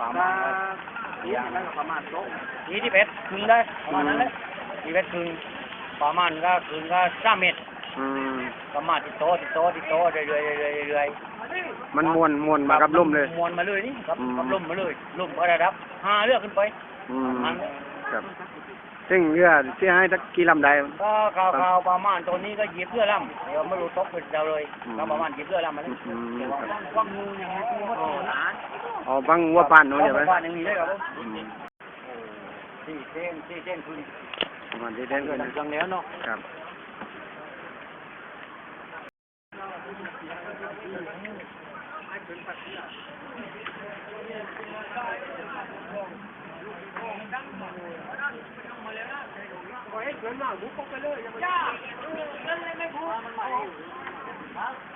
ประมาณอย่างนั้นประมาณสองยี่สิบเอ็ดครึ่งได้ประมาณนั้นเลยยี่สิบเอ็ดครึ่งประมาณก็ครึ่งก็สามเมตรอืมประมาณติดโตะติดโตะติดโตะเรื่อยๆเรื่อยๆเรื่อยมันมวนมวนๆมากับล่มเลยมวนมาเลยนี่ครับอืมกับล่มมาเลยล่มก็ระดับห้าเลือกขึ้นไปอืมมันครับซึ่งเรือเสียหายสักกี่ลำได้ก็ข่าวข่าวประมาณตัวนี้ก็หยิบเรือลำเดี๋ยวไม่รู้ตกเป็นเดียวเลยอืมก็ประมาณหยิบเรือลำมาเลยอืมเดี๋ยวว่าครับว่างงูอย่างนี้งูก็หา อ๋อบังวัวปานนู้นใช่ไหมบ้านอย่างนี้เลยครับผมอืมสี่เส้นสี่เส้นคือประมาณที่เด่นเกิกัดนนะจังแล้วเนาะครับเ